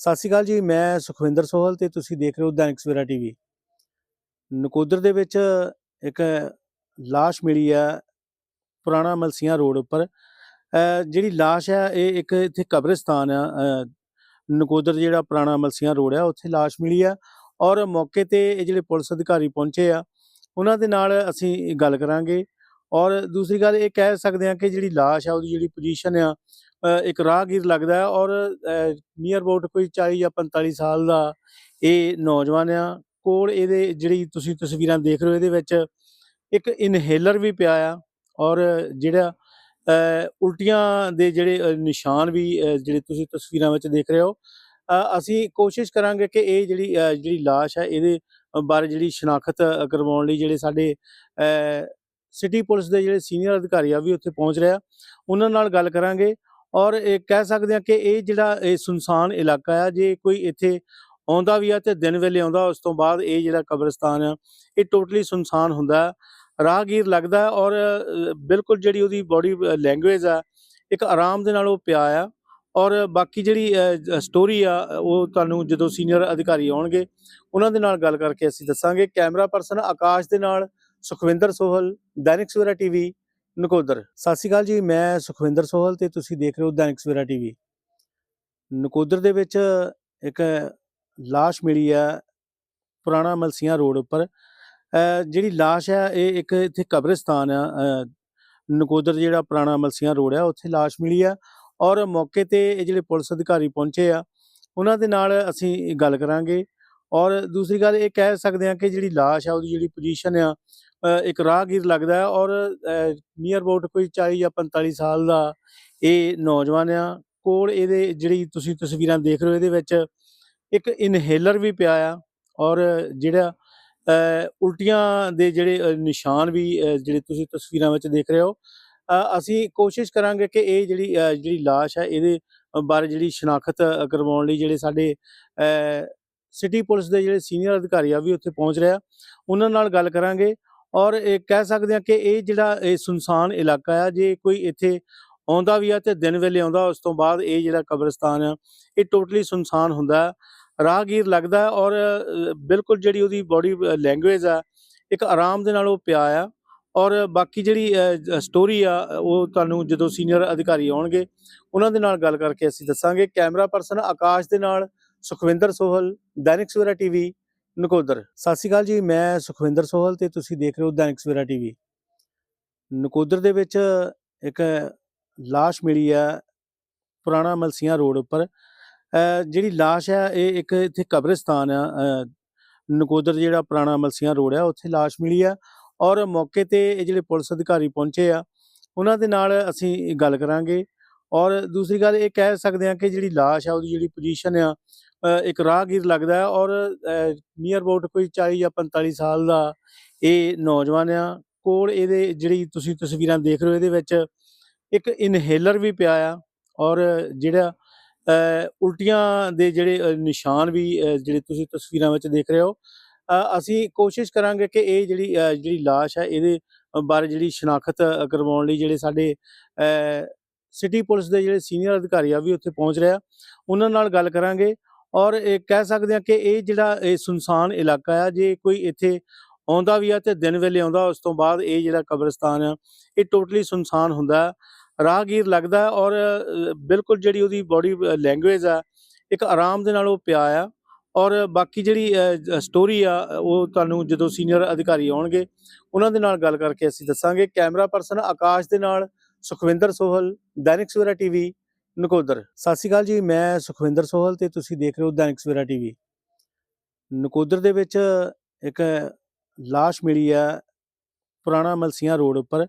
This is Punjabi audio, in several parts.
ਸਤਿ ਸ਼੍ਰੀ ਅਕਾਲ ਜੀ, ਮੈਂ ਸੁਖਵਿੰਦਰ ਸੋਹਲ ਤੇ ਤੁਸੀਂ ਦੇਖ ਰਹੇ ਹੋ ਦੈਨਿਕ ਸਵੇਰਾ ਟੀਵੀ। ਨਕੋਦਰ ਦੇ ਵਿੱਚ ਇੱਕ ਲਾਸ਼ ਮਿਲੀ ਹੈ, ਪੁਰਾਣਾ ਮਲਸੀਆਂ ਰੋਡ ਉੱਪਰ। ਜਿਹੜੀ ਲਾਸ਼ ਹੈ, ਇਹ ਇੱਕ ਇੱਥੇ ਕਬਰਿਸਤਾਨ ਆ। ਨਕੋਦਰ ਜਿਹੜਾ ਪੁਰਾਣਾ ਮਲਸੀਆਂ ਰੋਡ ਆ ਉੱਥੇ ਲਾਸ਼ ਮਿਲੀ ਆ ਔਰ ਮੌਕੇ ਤੇ ਇਹ ਜਿਹੜੇ ਪੁਲਿਸ ਅਧਿਕਾਰੀ ਪਹੁੰਚੇ ਆ, ਉਹਨਾਂ ਦੇ ਨਾਲ ਅਸੀਂ ਗੱਲ ਕਰਾਂਗੇ। ਔਰ ਦੂਸਰੀ ਗੱਲ ਇਹ ਕਹਿ ਸਕਦੇ ਹਾਂ ਕਿ ਜਿਹੜੀ ਲਾਸ਼ ਆ, ਉਹਦੀ ਜਿਹੜੀ ਪੋਜੀਸ਼ਨ ਆ ਇੱਕ ਰਾਹਗੀਰ ਲੱਗਦਾ ਹੈ ਔਰ ਨੀਅਰ ਅਬਾਊਟ ਕੋਈ 40 ਜਾਂ 45 ਸਾਲ ਦਾ ਇਹ ਨੌਜਵਾਨ ਆ। ਕੋਲ ਇਹਦੇ ਜਿਹੜੀ ਤੁਸੀਂ ਤਸਵੀਰਾਂ ਦੇਖ ਰਹੇ ਹੋ, ਇਹਦੇ ਵਿੱਚ ਇੱਕ ਇਨਹੇਲਰ ਵੀ ਪਿਆ ਆ ਔਰ ਜਿਹੜਾ ਉਲਟੀਆਂ ਦੇ ਜਿਹੜੇ ਨਿਸ਼ਾਨ ਵੀ ਜਿਹੜੇ ਤੁਸੀਂ ਤਸਵੀਰਾਂ ਵਿੱਚ ਦੇਖ ਰਹੇ ਹੋ। ਅਸੀਂ ਕੋਸ਼ਿਸ਼ ਕਰਾਂਗੇ ਕਿ ਇਹ ਜਿਹੜੀ ਜਿਹੜੀ ਲਾਸ਼ ਹੈ, ਇਹਦੇ ਬਾਰੇ ਜਿਹੜੀ ਸ਼ਨਾਖਤ ਕਰਵਾਉਣ ਲਈ ਜਿਹੜੇ ਸਾਡੇ ਸਿਟੀ ਪੁਲਿਸ ਦੇ ਜਿਹੜੇ ਸੀਨੀਅਰ ਅਧਿਕਾਰੀ ਆ ਵੀ ਉੱਥੇ ਪਹੁੰਚ ਰਿਹਾ ਉਹਨਾਂ ਨਾਲ ਗੱਲ ਕਰਾਂਗੇ। ਔਰ ਇਹ ਕਹਿ ਸਕਦੇ ਆ ਕਿ ਇਹ ਜਿਹੜਾ ਇਹ ਸੁਨਸਾਨ ਇਲਾਕਾ ਆ, ਜੇ ਕੋਈ ਇੱਥੇ ਆਉਂਦਾ ਵੀ ਆ ਤੇ ਦਿਨ ਵੇਲੇ ਆਉਂਦਾ, ਉਸ ਤੋਂ ਬਾਅਦ ਇਹ ਜਿਹੜਾ ਕਬਰਸਤਾਨ ਆ, ਇਹ ਟੋਟਲੀ ਸੁਨਸਾਨ ਹੁੰਦਾ ਰਾਹਗੀਰ ਲੱਗਦਾ ਔਰ ਬਿਲਕੁਲ ਜਿਹੜੀ ਉਹਦੀ ਬਾਡੀ ਲੈਂਗੁਏਜ ਆ, ਇੱਕ ਆਰਾਮ ਦੇ ਨਾਲ ਉਹ ਪਿਆ ਆ। ਔਰ ਬਾਕੀ ਜਿਹੜੀ ਸਟੋਰੀ ਆ, ਉਹ ਤੁਹਾਨੂੰ ਜਦੋਂ ਸੀਨੀਅਰ ਅਧਿਕਾਰੀ ਆਉਣਗੇ, ਉਹਨਾਂ ਦੇ ਨਾਲ ਗੱਲ ਕਰਕੇ ਅਸੀਂ ਦੱਸਾਂਗੇ। ਕੈਮਰਾ ਪਰਸਨ ਆਕਾਸ਼ ਦੇ ਨਾਲ ਸੁਖਵਿੰਦਰ ਸੋਹਲ, ਦੈਨਿਕ ਸਵੇਰਾ ਟੀਵੀ ਨਕੋਦਰ। ਸਤਿ ਸ਼੍ਰੀ ਅਕਾਲ ਜੀ, ਮੈਂ ਸੁਖਵਿੰਦਰ ਸੋਹਲ ਤੇ ਤੁਸੀਂ ਦੇਖ ਰਹੇ ਹੋ ਦੈਨਿਕ ਸਵੇਰਾ ਟੀਵੀ। ਨਕੋਦਰ ਦੇ ਵਿੱਚ ਇੱਕ ਲਾਸ਼ ਮਿਲੀ ਹੈ, ਪੁਰਾਣਾ ਮਲਸੀਆਂ ਰੋਡ ਉੱਪਰ। ਜਿਹੜੀ ਲਾਸ਼ ਹੈ, ਇਹ ਇੱਕ ਇੱਥੇ ਕਬਰਿਸਤਾਨ ਆ। ਨਕੋਦਰ ਜਿਹੜਾ ਪੁਰਾਣਾ ਮਲਸੀਆਂ ਰੋਡ ਆ ਉੱਥੇ ਲਾਸ਼ ਮਿਲੀ ਆ ਔਰ ਮੌਕੇ ਤੇ ਇਹ ਜਿਹੜੇ ਪੁਲਿਸ ਅਧਿਕਾਰੀ ਪਹੁੰਚੇ ਆ, ਉਹਨਾਂ ਦੇ ਨਾਲ ਅਸੀਂ ਗੱਲ ਕਰਾਂਗੇ। ਔਰ ਦੂਸਰੀ ਗੱਲ ਇਹ ਕਹਿ ਸਕਦੇ ਹਾਂ ਕਿ ਜਿਹੜੀ ਲਾਸ਼ ਆ, ਉਹਦੀ ਜਿਹੜੀ ਪੋਜੀਸ਼ਨ ਆ ਇੱਕ ਰਾਹਗੀਰ ਲੱਗਦਾ ਹੈ ਔਰ ਨੀਅਰ ਅਬਾਊਟ ਕੋਈ 40 ਜਾਂ 45 ਸਾਲ ਦਾ ਇਹ ਨੌਜਵਾਨ ਆ, ਕੋਲ ਇਹਦੇ ਜਿਹੜੀ ਤੁਸੀਂ ਤਸਵੀਰਾਂ ਦੇਖ ਰਹੇ ਹੋ ਇਹਦੇ ਵਿੱਚ ਇੱਕ ਇਨਹੇਲਰ ਵੀ ਪਿਆ ਆ ਔਰ ਜਿਹੜਾ ਉਲਟੀਆਂ ਦੇ ਜਿਹੜੇ ਨਿਸ਼ਾਨ ਵੀ ਜਿਹੜੇ ਤੁਸੀਂ ਤਸਵੀਰਾਂ ਵਿੱਚ ਦੇਖ ਰਹੇ ਹੋ ਅਸੀਂ ਕੋਸ਼ਿਸ਼ ਕਰਾਂਗੇ ਕਿ ਇਹ ਜਿਹੜੀ ਜਿਹੜੀ ਲਾਸ਼ ਹੈ ਇਹਦੇ ਬਾਰੇ ਜਿਹੜੀ ਸ਼ਨਾਖਤ ਕਰਵਾਉਣ ਲਈ ਜਿਹੜੇ ਸਾਡੇ ਸਿਟੀ ਪੁਲਿਸ ਦੇ ਜਿਹੜੇ ਸੀਨੀਅਰ ਅਧਿਕਾਰੀ ਆ ਵੀ ਉੱਥੇ ਪਹੁੰਚ ਰਿਹਾ ਉਹਨਾਂ ਨਾਲ ਗੱਲ ਕਰਾਂਗੇ। ਔਰ ਇਹ ਕਹਿ ਸਕਦੇ ਹਾਂ ਕਿ ਇਹ ਜਿਹੜਾ ਇਹ ਸੁਨਸਾਨ ਇਲਾਕਾ ਆ, ਜੇ ਕੋਈ ਇੱਥੇ ਆਉਂਦਾ ਵੀ ਆ ਤੇ ਦਿਨ ਵੇਲੇ ਆਉਂਦਾ, ਉਸ ਤੋਂ ਬਾਅਦ ਇਹ ਜਿਹੜਾ ਕਬਰਸਤਾਨ ਆ, ਇਹ ਟੋਟਲੀ ਸੁਨਸਾਨ ਹੁੰਦਾ ਰਾਹਗੀਰ ਲੱਗਦਾ ਔਰ ਬਿਲਕੁਲ ਜਿਹੜੀ ਉਹਦੀ ਬਾਡੀ ਲੈਂਗੁਏਜ ਆ, ਇੱਕ ਆਰਾਮ ਦੇ ਨਾਲ ਉਹ ਪਿਆ ਆ। ਔਰ ਬਾਕੀ ਜਿਹੜੀ ਸਟੋਰੀ ਆ, ਉਹ ਤੁਹਾਨੂੰ ਜਦੋਂ ਸੀਨੀਅਰ ਅਧਿਕਾਰੀ ਆਉਣਗੇ, ਉਹਨਾਂ ਦੇ ਨਾਲ ਗੱਲ ਕਰਕੇ ਅਸੀਂ ਦੱਸਾਂਗੇ। ਕੈਮਰਾ ਪਰਸਨ ਆਕਾਸ਼ ਦੇ ਨਾਲ ਸੁਖਵਿੰਦਰ ਸੋਹਲ, ਦੈਨਿਕ ਸਵੇਰਾ ਟੀਵੀ ਨਕੋਦਰ। ਸਤਿ ਸ਼੍ਰੀ ਅਕਾਲ ਜੀ, ਮੈਂ ਸੁਖਵਿੰਦਰ ਸੋਹਲ ਤੇ ਤੁਸੀਂ ਦੇਖ ਰਹੇ ਹੋ ਦੈਨਿਕ ਸਵੇਰਾ ਟੀਵੀ। ਨਕੋਦਰ ਦੇ ਵਿੱਚ ਇੱਕ ਲਾਸ਼ ਮਿਲੀ ਹੈ, ਪੁਰਾਣਾ ਮਲਸੀਆਂ ਰੋਡ ਉੱਪਰ। ਜਿਹੜੀ ਲਾਸ਼ ਹੈ, ਇਹ ਇੱਕ ਇੱਥੇ ਕਬਰਿਸਤਾਨ ਆ। ਨਕੋਦਰ ਜਿਹੜਾ ਪੁਰਾਣਾ ਮਲਸੀਆਂ ਰੋਡ ਆ ਉੱਥੇ ਲਾਸ਼ ਮਿਲੀ ਆ ਔਰ ਮੌਕੇ ਤੇ ਇਹ ਜਿਹੜੇ ਪੁਲਿਸ ਅਧਿਕਾਰੀ ਪਹੁੰਚੇ ਆ, ਉਹਨਾਂ ਦੇ ਨਾਲ ਅਸੀਂ ਗੱਲ ਕਰਾਂਗੇ। ਔਰ ਦੂਸਰੀ ਗੱਲ ਇਹ ਕਹਿ ਸਕਦੇ ਹਾਂ ਕਿ ਜਿਹੜੀ ਲਾਸ਼ ਆ, ਉਹਦੀ ਜਿਹੜੀ ਪੋਜੀਸ਼ਨ ਆ ਇੱਕ ਰਾਹਗੀਰ ਲੱਗਦਾ ਹੈ ਔਰ ਨੀਅਰ ਅਬਾਊਟ ਕੋਈ 40 ਜਾਂ 45 ਸਾਲ ਦਾ ਇਹ ਨੌਜਵਾਨ ਆ, ਕੋਲ ਇਹਦੇ ਜਿਹੜੀ ਤੁਸੀਂ ਤਸਵੀਰਾਂ ਦੇਖ ਰਹੇ ਹੋ ਇਹਦੇ ਵਿੱਚ ਇੱਕ ਇਨਹੇਲਰ ਵੀ ਪਿਆ ਆ ਔਰ ਜਿਹੜਾ ਉਲਟੀਆਂ ਦੇ ਜਿਹੜੇ ਨਿਸ਼ਾਨ ਵੀ ਜਿਹੜੇ ਤੁਸੀਂ ਤਸਵੀਰਾਂ ਵਿੱਚ ਦੇਖ ਰਹੇ ਹੋ ਅਸੀਂ ਕੋਸ਼ਿਸ਼ ਕਰਾਂਗੇ ਕਿ ਇਹ ਜਿਹੜੀ ਜਿਹੜੀ ਲਾਸ਼ ਹੈ ਇਹਦੇ ਬਾਰੇ ਜਿਹੜੀ ਸ਼ਨਾਖਤ ਕਰਵਾਉਣ ਲਈ ਜਿਹੜੇ ਸਾਡੇ ਸਿਟੀ ਪੁਲਿਸ ਦੇ ਜਿਹੜੇ ਸੀਨੀਅਰ ਅਧਿਕਾਰੀ ਆ ਵੀ ਉੱਥੇ ਪਹੁੰਚ ਰਿਹਾ ਉਹਨਾਂ ਨਾਲ ਗੱਲ ਕਰਾਂਗੇ। ਔਰ ਇਹ ਕਹਿ ਸਕਦੇ ਹਾਂ ਕਿ ਇਹ ਜਿਹੜਾ ਇਹ ਸੁਨਸਾਨ ਇਲਾਕਾ ਆ, ਜੇ ਕੋਈ ਇੱਥੇ ਆਉਂਦਾ ਵੀ ਆ ਤੇ ਦਿਨ ਵੇਲੇ ਆਉਂਦਾ, ਉਸ ਤੋਂ ਬਾਅਦ ਇਹ ਜਿਹੜਾ ਕਬਰਸਤਾਨ ਆ, ਇਹ ਟੋਟਲੀ ਸੁਨਸਾਨ ਹੁੰਦਾ ਹੈ। ਰਾਹਗੀਰ ਲੱਗਦਾ ਔਰ ਬਿਲਕੁਲ ਜਿਹੜੀ ਉਹਦੀ ਬਾਡੀ ਲੈਂਗੁਏਜ ਆ, ਇੱਕ ਆਰਾਮ ਦੇ ਨਾਲ ਉਹ ਪਿਆ ਆ ਔਰ ਬਾਕੀ ਜਿਹੜੀ ਸਟੋਰੀ ਆ, ਉਹ ਤੁਹਾਨੂੰ ਜਦੋਂ ਸੀਨੀਅਰ ਅਧਿਕਾਰੀ ਆਉਣਗੇ, ਉਹਨਾਂ ਦੇ ਨਾਲ ਗੱਲ ਕਰਕੇ ਅਸੀਂ ਦੱਸਾਂਗੇ ਕੈਮਰਾ ਪਰਸਨ ਆਕਾਸ਼ ਦੇ ਨਾਲ ਸੁਖਵਿੰਦਰ ਸੋਹਲ, ਦੈਨਿਕ ਸਵੇਰਾ ਟੀਵੀ ਨਕੋਦਰ। ਸਤਿ ਸ਼੍ਰੀ ਅਕਾਲ ਜੀ, ਮੈਂ ਸੁਖਵਿੰਦਰ ਸੋਹਲ ਤੇ ਤੁਸੀਂ ਦੇਖ ਰਹੇ ਹੋ ਦੈਨਿਕ ਸਵੇਰਾ ਟੀਵੀ। ਨਕੋਦਰ ਦੇ ਵਿੱਚ ਇੱਕ ਲਾਸ਼ ਮਿਲੀ ਹੈ, ਪੁਰਾਣਾ ਮਲਸੀਆਂ ਰੋਡ ਉੱਪਰ।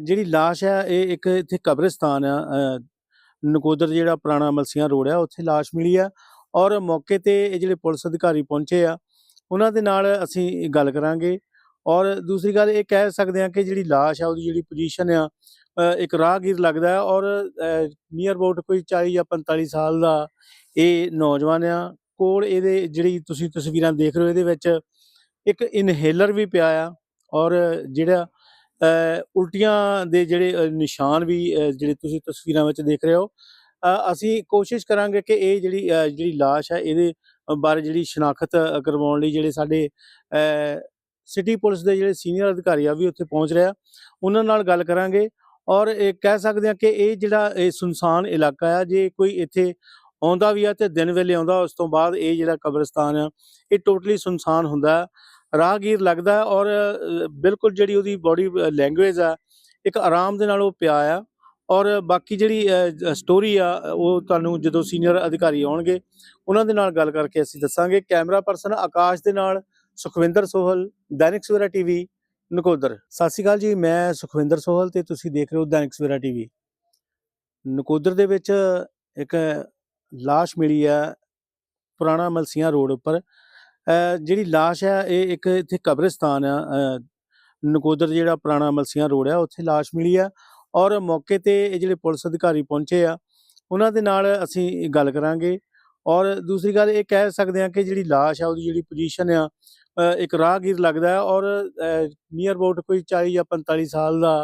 ਜਿਹੜੀ ਲਾਸ਼ ਹੈ, ਇਹ ਇੱਕ ਇੱਥੇ ਕਬਰਿਸਤਾਨ ਆ। ਨਕੋਦਰ ਜਿਹੜਾ ਪੁਰਾਣਾ ਮਲਸੀਆਂ ਰੋਡ ਆ ਉੱਥੇ ਲਾਸ਼ ਮਿਲੀ ਆ ਔਰ ਮੌਕੇ ਤੇ ਇਹ ਜਿਹੜੇ ਪੁਲਿਸ ਅਧਿਕਾਰੀ ਪਹੁੰਚੇ ਆ, ਉਹਨਾਂ ਦੇ ਨਾਲ ਅਸੀਂ ਗੱਲ ਕਰਾਂਗੇ। ਔਰ ਦੂਸਰੀ ਗੱਲ ਇਹ ਕਹਿ ਸਕਦੇ ਹਾਂ ਕਿ ਜਿਹੜੀ ਲਾਸ਼ ਆ, ਉਹਦੀ ਜਿਹੜੀ ਪੋਜੀਸ਼ਨ ਆ ਇੱਕ ਰਾਹਗੀਰ ਲੱਗਦਾ ਹੈ ਔਰ ਨੀਅਰ ਅਬਾਊਟ ਕੋਈ 40 ਜਾਂ 45 ਸਾਲ ਦਾ ਇਹ ਨੌਜਵਾਨ ਆ, ਕੋਲ ਇਹਦੇ ਜਿਹੜੀ ਤੁਸੀਂ ਤਸਵੀਰਾਂ ਦੇਖ ਰਹੇ ਹੋ ਇਹਦੇ ਵਿੱਚ ਇੱਕ ਇਨਹੇਲਰ ਵੀ ਪਿਆ ਆ ਔਰ ਜਿਹੜਾ ਉਲਟੀਆਂ ਦੇ ਜਿਹੜੇ ਨਿਸ਼ਾਨ ਵੀ ਜਿਹੜੇ ਤੁਸੀਂ ਤਸਵੀਰਾਂ ਵਿੱਚ ਦੇਖ ਰਹੇ ਹੋ ਅਸੀਂ ਕੋਸ਼ਿਸ਼ ਕਰਾਂਗੇ ਕਿ ਇਹ ਜਿਹੜੀ ਜਿਹੜੀ ਲਾਸ਼ ਹੈ ਇਹਦੇ ਬਾਰੇ ਜਿਹੜੀ ਸ਼ਨਾਖਤ ਕਰਵਾਉਣ ਲਈ ਜਿਹੜੇ ਸਾਡੇ ਸਿਟੀ ਪੁਲਿਸ ਦੇ ਜਿਹੜੇ ਸੀਨੀਅਰ ਅਧਿਕਾਰੀ ਆ ਵੀ ਉੱਥੇ ਪਹੁੰਚ ਰਿਹਾ ਉਹਨਾਂ ਨਾਲ ਗੱਲ ਕਰਾਂਗੇ। ਔਰ ਇਹ ਕਹਿ ਸਕਦੇ ਹਾਂ ਕਿ ਇਹ ਜਿਹੜਾ ਇਹ ਸੁਨਸਾਨ ਇਲਾਕਾ ਆ, ਜੇ ਕੋਈ ਇੱਥੇ ਆਉਂਦਾ ਵੀ ਆ ਤੇ ਦਿਨ ਵੇਲੇ ਆਉਂਦਾ, ਉਸ ਤੋਂ ਬਾਅਦ ਇਹ ਜਿਹੜਾ ਕਬਰਸਤਾਨ ਆ, ਇਹ ਟੋਟਲੀ ਸੁਨਸਾਨ ਹੁੰਦਾ ਹੈ। ਰਾਹਗੀਰ ਲੱਗਦਾ ਔਰ ਬਿਲਕੁਲ ਜਿਹੜੀ ਉਹਦੀ ਬਾਡੀ ਲੈਂਗੁਏਜ ਆ, ਇੱਕ ਆਰਾਮ ਦੇ ਨਾਲ ਉਹ ਪਿਆ ਆ ਔਰ ਬਾਕੀ ਜਿਹੜੀ ਸਟੋਰੀ ਆ, ਉਹ ਤੁਹਾਨੂੰ ਜਦੋਂ ਸੀਨੀਅਰ ਅਧਿਕਾਰੀ ਆਉਣਗੇ, ਉਹਨਾਂ ਦੇ ਨਾਲ ਗੱਲ ਕਰਕੇ ਅਸੀਂ ਦੱਸਾਂਗੇ ਕੈਮਰਾ ਪਰਸਨ ਆਕਾਸ਼ ਦੇ ਨਾਲ ਸੁਖਵਿੰਦਰ ਸੋਹਲ, ਦੈਨਿਕ ਸਵੇਰਾ ਟੀਵੀ ਨਕੋਦਰ। ਸਤਿ ਸ਼੍ਰੀ ਅਕਾਲ ਜੀ, ਮੈਂ ਸੁਖਵਿੰਦਰ ਸੋਹਲ ਤੇ ਤੁਸੀਂ ਦੇਖ ਰਹੇ ਹੋ ਦੈਨਿਕ ਸਵੇਰਾ ਟੀਵੀ। ਨਕੋਦਰ ਦੇ ਵਿੱਚ ਇੱਕ ਲਾਸ਼ ਮਿਲੀ ਆ ਪੁਰਾਣਾ ਮਲਸੀਆਂ ਰੋਡ ਉੱਪਰ। ਜਿਹੜੀ ਲਾਸ਼ ਹੈ, ਇਹ ਇੱਕ ਇੱਥੇ ਕਬਰਿਸਤਾਨ ਆ। ਨਕੋਦਰ ਜਿਹੜਾ ਪੁਰਾਣਾ ਮਲਸੀਆਂ ਰੋਡ ਆ ਉੱਥੇ ਲਾਸ਼ ਮਿਲੀ ਆ ਔਰ ਮੌਕੇ ਤੇ ਇਹ ਜਿਹੜੇ ਪੁਲਿਸ ਅਧਿਕਾਰੀ ਪਹੁੰਚੇ ਆ, ਉਹਨਾਂ ਦੇ ਨਾਲ ਅਸੀਂ ਗੱਲ ਕਰਾਂਗੇ। ਔਰ ਦੂਸਰੀ ਗੱਲ ਇਹ ਕਹਿ ਸਕਦੇ ਹਾਂ ਕਿ ਜਿਹੜੀ ਲਾਸ਼ ਆ, ਉਹਦੀ ਜਿਹੜੀ ਪੋਜੀਸ਼ਨ ਆ ਇੱਕ ਰਾਹਗੀਰ ਲੱਗਦਾ ਹੈ ਔਰ ਨੀਅਰ ਅਬਾਊਟ ਕੋਈ 40 ਜਾਂ 45 ਸਾਲ ਦਾ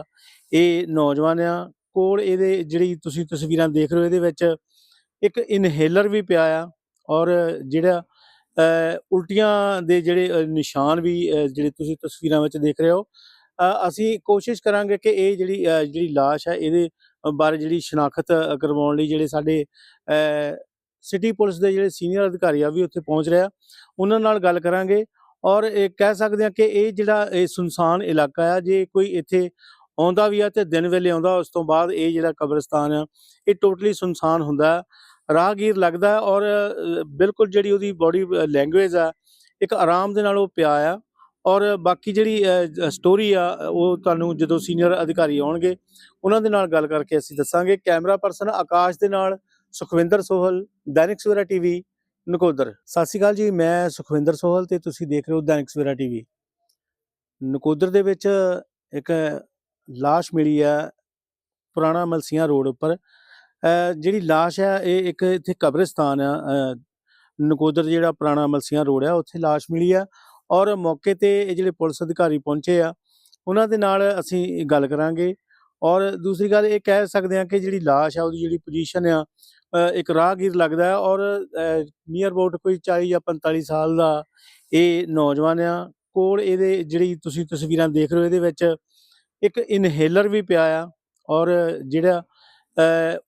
ਇਹ ਨੌਜਵਾਨ ਆ, ਕੋਲ ਇਹਦੇ ਜਿਹੜੀ ਤੁਸੀਂ ਤਸਵੀਰਾਂ ਦੇਖ ਰਹੇ ਹੋ ਇਹਦੇ ਵਿੱਚ ਇੱਕ ਇਨਹੇਲਰ ਵੀ ਪਿਆ ਆ ਔਰ ਜਿਹੜਾ ਉਲਟੀਆਂ ਦੇ ਜਿਹੜੇ ਨਿਸ਼ਾਨ ਵੀ ਜਿਹੜੇ ਤੁਸੀਂ ਤਸਵੀਰਾਂ ਵਿੱਚ ਦੇਖ ਰਹੇ ਹੋ ਅਸੀਂ ਕੋਸ਼ਿਸ਼ ਕਰਾਂਗੇ ਕਿ ਇਹ ਜਿਹੜੀ ਜਿਹੜੀ ਲਾਸ਼ ਹੈ ਇਹਦੇ ਬਾਰੇ ਜਿਹੜੀ ਸ਼ਨਾਖਤ ਕਰਵਾਉਣ ਲਈ ਜਿਹੜੇ ਸਾਡੇ ਸਿਟੀ ਪੁਲਿਸ ਦੇ ਜਿਹੜੇ ਸੀਨੀਅਰ ਅਧਿਕਾਰੀ ਆ ਵੀ ਉੱਥੇ ਪਹੁੰਚ ਰਿਹਾ ਉਹਨਾਂ ਨਾਲ ਗੱਲ ਕਰਾਂਗੇ। ਔਰ ਇਹ ਕਹਿ ਸਕਦੇ ਹਾਂ ਕਿ ਇਹ ਜਿਹੜਾ ਇਹ ਸੁਨਸਾਨ ਇਲਾਕਾ ਆ, ਜੇ ਕੋਈ ਇੱਥੇ ਆਉਂਦਾ ਵੀ ਆ ਤੇ ਦਿਨ ਵੇਲੇ ਆਉਂਦਾ, ਉਸ ਤੋਂ ਬਾਅਦ ਇਹ ਜਿਹੜਾ ਕਬਰਸਤਾਨ ਆ, ਇਹ ਟੋਟਲੀ ਸੁਨਸਾਨ ਹੁੰਦਾ ਰਾਹਗੀਰ ਲੱਗਦਾ ਔਰ ਬਿਲਕੁਲ ਜਿਹੜੀ ਉਹਦੀ ਬਾਡੀ ਲੈਂਗੁਏਜ ਆ, ਇੱਕ ਆਰਾਮ ਦੇ ਨਾਲ ਉਹ ਪਿਆ ਆ। ਔਰ ਬਾਕੀ ਜਿਹੜੀ ਸਟੋਰੀ ਆ, ਉਹ ਤੁਹਾਨੂੰ ਜਦੋਂ ਸੀਨੀਅਰ ਅਧਿਕਾਰੀ ਆਉਣਗੇ, ਉਹਨਾਂ ਦੇ ਨਾਲ ਗੱਲ ਕਰਕੇ ਅਸੀਂ ਦੱਸਾਂਗੇ। ਕੈਮਰਾ ਪਰਸਨ ਆਕਾਸ਼ ਦੇ ਨਾਲ ਸੁਖਵਿੰਦਰ ਸੋਹਲ, ਦੈਨਿਕ ਸਵੇਰਾ ਟੀਵੀ ਨਕੋਦਰ। ਸਤਿ ਸ਼੍ਰੀ ਅਕਾਲ ਜੀ, ਮੈਂ ਸੁਖਵਿੰਦਰ ਸੋਹਲ ਤੇ ਤੁਸੀਂ ਦੇਖ ਰਹੇ ਹੋ ਦੈਨਿਕ ਸਵੇਰਾ ਟੀਵੀ। ਨਕੋਦਰ ਦੇ ਵਿੱਚ ਇੱਕ ਲਾਸ਼ ਮਿਲੀ ਆ ਪੁਰਾਣਾ ਮਲਸੀਆਂ ਰੋਡ ਉੱਪਰ। ਜਿਹੜੀ ਲਾਸ਼ ਹੈ, ਇਹ ਇੱਕ ਇੱਥੇ ਕਬਰਿਸਤਾਨ ਆ। ਨਕੋਦਰ ਜਿਹੜਾ ਪੁਰਾਣਾ ਮਲਸੀਆਂ ਰੋਡ ਆ ਉੱਥੇ ਲਾਸ਼ ਮਿਲੀ ਆ ਔਰ ਮੌਕੇ ਤੇ ਇਹ ਜਿਹੜੇ ਪੁਲਿਸ ਅਧਿਕਾਰੀ ਪਹੁੰਚੇ ਆ, ਉਹਨਾਂ ਦੇ ਨਾਲ ਅਸੀਂ ਗੱਲ ਕਰਾਂਗੇ। ਔਰ ਦੂਸਰੀ ਗੱਲ ਇਹ ਕਹਿ ਸਕਦੇ ਹਾਂ ਕਿ ਜਿਹੜੀ ਲਾਸ਼ ਆ, ਉਹਦੀ ਜਿਹੜੀ ਪੋਜੀਸ਼ਨ ਆ ਇੱਕ ਰਾਹਗੀਰ ਲੱਗਦਾ ਹੈ ਔਰ ਨੀਅਰ ਅਬਾਊਟ ਕੋਈ 40 ਜਾਂ 45 ਸਾਲ ਦਾ ਇਹ ਨੌਜਵਾਨ ਆ, ਕੋਲ ਇਹਦੇ ਜਿਹੜੀ ਤੁਸੀਂ ਤਸਵੀਰਾਂ ਦੇਖ ਰਹੇ ਹੋ ਇਹਦੇ ਵਿੱਚ ਇੱਕ ਇਨਹੇਲਰ ਵੀ ਪਿਆ ਆ ਔਰ ਜਿਹੜਾ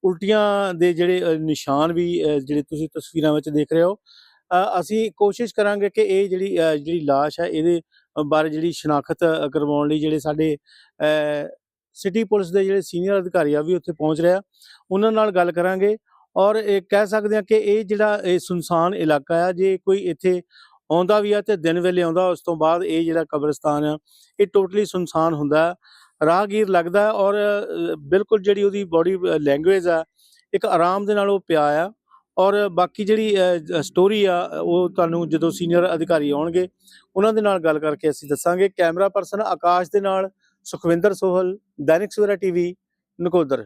ਉਲਟੀਆਂ ਦੇ ਜਿਹੜੇ ਨਿਸ਼ਾਨ ਵੀ ਜਿਹੜੇ ਤੁਸੀਂ ਤਸਵੀਰਾਂ ਵਿੱਚ ਦੇਖ ਰਹੇ ਹੋ ਅਸੀਂ ਕੋਸ਼ਿਸ਼ ਕਰਾਂਗੇ ਕਿ ਇਹ ਜਿਹੜੀ ਜਿਹੜੀ ਲਾਸ਼ ਹੈ ਇਹਦੇ ਬਾਰੇ ਜਿਹੜੀ ਸ਼ਨਾਖਤ ਕਰਵਾਉਣ ਲਈ ਜਿਹੜੇ ਸਾਡੇ ਸਿਟੀ ਪੁਲਿਸ ਦੇ ਜਿਹੜੇ ਸੀਨੀਅਰ ਅਧਿਕਾਰੀ ਆ ਵੀ ਉੱਥੇ ਪਹੁੰਚ ਰਿਹਾ ਉਹਨਾਂ ਨਾਲ ਗੱਲ ਕਰਾਂਗੇ। ਔਰ ਇਹ ਕਹਿ ਸਕਦੇ ਹਾਂ ਕਿ ਇਹ ਜਿਹੜਾ ਇਹ ਸੁਨਸਾਨ ਇਲਾਕਾ ਆ, ਜੇ ਕੋਈ ਇੱਥੇ ਆਉਂਦਾ ਵੀ ਆ ਤੇ ਦਿਨ ਵੇਲੇ ਆਉਂਦਾ, ਉਸ ਤੋਂ ਬਾਅਦ ਇਹ ਜਿਹੜਾ ਕਬਰਸਤਾਨ ਆ, ਇਹ ਟੋਟਲੀ ਸੁਨਸਾਨ ਹੁੰਦਾ ਹੈ। ਰਾਹਗੀਰ ਲੱਗਦਾ ਔਰ ਬਿਲਕੁਲ ਜਿਹੜੀ ਉਹਦੀ ਬਾਡੀ ਲੈਂਗੁਏਜ ਆ, ਇੱਕ ਆਰਾਮ ਦੇ ਨਾਲ ਉਹ ਪਿਆ ਆ। ਔਰ ਬਾਕੀ ਜਿਹੜੀ ਸਟੋਰੀ ਆ, ਉਹ ਤੁਹਾਨੂੰ ਜਦੋਂ ਸੀਨੀਅਰ ਅਧਿਕਾਰੀ ਆਉਣਗੇ, ਉਹਨਾਂ ਦੇ ਨਾਲ ਗੱਲ ਕਰਕੇ ਅਸੀਂ ਦੱਸਾਂਗੇ। ਕੈਮਰਾ ਪਰਸਨ ਆਕਾਸ਼ ਦੇ ਨਾਲ ਸੁਖਵਿੰਦਰ ਸੋਹਲ, ਦੈਨਿਕ ਸਵੇਰਾ ਟੀਵੀ, ਨਕੋਦਰ।